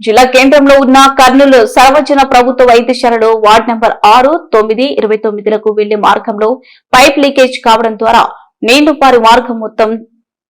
జిల్లా కేంద్రంలో ఉన్న కర్నూలు సర్వజన ప్రభుత్వ వైద్యశాలలో వార్డు నెంబర్ ఆరు తొమ్మిది ఇరవై తొమ్మిదిలకు వెళ్ళే మార్గంలో పైప్ లీకేజ్ కావడం ద్వారా నీళ్ళు పారి మార్గం మొత్తం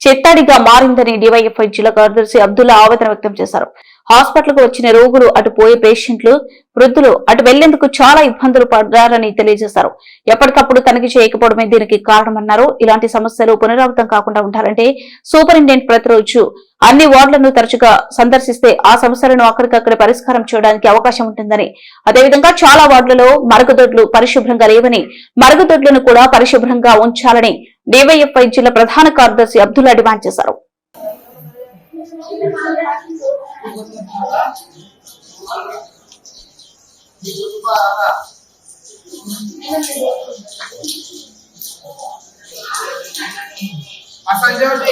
చెత్తడిగా మారిందని డివైఎఫ్ఐ జిల్లా కార్యదర్శి అబ్దుల్లా ఆవేదన వ్యక్తం చేశారు. హాస్పిటల్కు వచ్చిన రోగులు అటు పోయే పేషెంట్లు వృద్ధులు అటు వెళ్ళేందుకు చాలా ఇబ్బందులు పడ్డారని తెలియజేశారు. ఎప్పటికప్పుడు తనిఖీ చేయకపోవడమే దీనికి కారణమన్నారు. ఇలాంటి సమస్యలు పునరావృతం కాకుండా ఉండాలంటే సూపరింటెండెంట్ ప్రతిరోజు అన్ని వార్డులను తరచుగా సందర్శిస్తే ఆ సమస్యలను అక్కడికక్కడ పరిష్కారం చేయడానికి అవకాశం ఉంటుందని. అదేవిధంగా చాలా వార్డులలో మరుగుదొడ్లు పరిశుభ్రంగా లేవని మరుగుదొడ్లను కూడా పరిశుభ్రంగా ఉంచాలని డివైఎఫ్ఐ జిల్లా ప్రధాన కార్యదర్శి అబ్దుల్లా డిమాండ్ చేశారు. ఈరోజు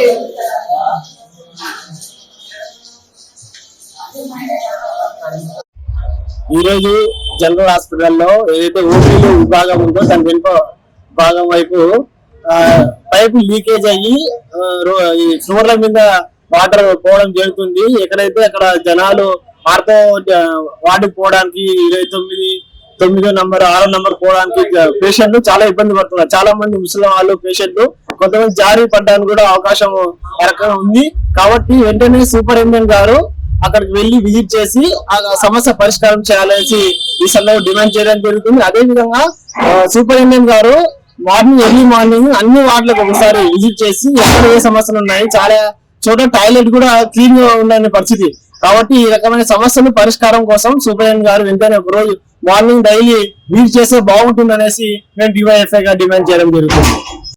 ఈ రోజు జనరల్ హాస్పిటల్లో ఏదైతే ఓపీలు విభాగం ఉందో దాని వెనుక భాగం వైపు పైపు లీకేజ్ అయ్యి ఆ, ఫ్లోర్ల మీద వాటర్ పోవడం జరుగుతుంది. ఎక్కడైతే అక్కడ జనాలు ఆర్తో వాటికి పోవడానికి ఇరవై తొమ్మిది తొమ్మిదో నంబర్ ఆరో నంబర్ పోవడానికి పేషెంట్లు చాలా ఇబ్బంది పడుతున్నారు. చాలా మంది ముసలి వాళ్ళు పేషెంట్లు కొంతమంది జారీ పడడానికి కూడా అవకాశం ఆ రకంగా ఉంది. కాబట్టి వెంటనే సూపరింటెండెంట్ గారు అక్కడికి వెళ్ళి విజిట్ చేసి ఆ సమస్య పరిష్కారం చేయాలనేసి ఈ సందర్భంగా డిమాండ్ చేయడం జరుగుతుంది. అదే విధంగా సూపరింటెండెంట్ గారు మార్నింగ్ ఎర్లీ మార్నింగ్ అన్ని వార్డులకు ఒకసారి విజిట్ చేసి ఎక్కడ ఏ సమస్యలు ఉన్నాయి చాలా చోట టాయిలెట్ కూడా క్లీన్గా ఉండని పరిస్థితి. కాబట్టి ఈ రకమైన సమస్యలు పరిష్కారం కోసం సూపరింటెండెంట్ గారు వెంటనే ఒక రోజు మార్నింగ్ డైలీ విజిట్ చేస్తే బాగుంటుంది అనేసి మేము డివైఎఫ్ఐ గా డిమాండ్ చేయడం జరుగుతుంది.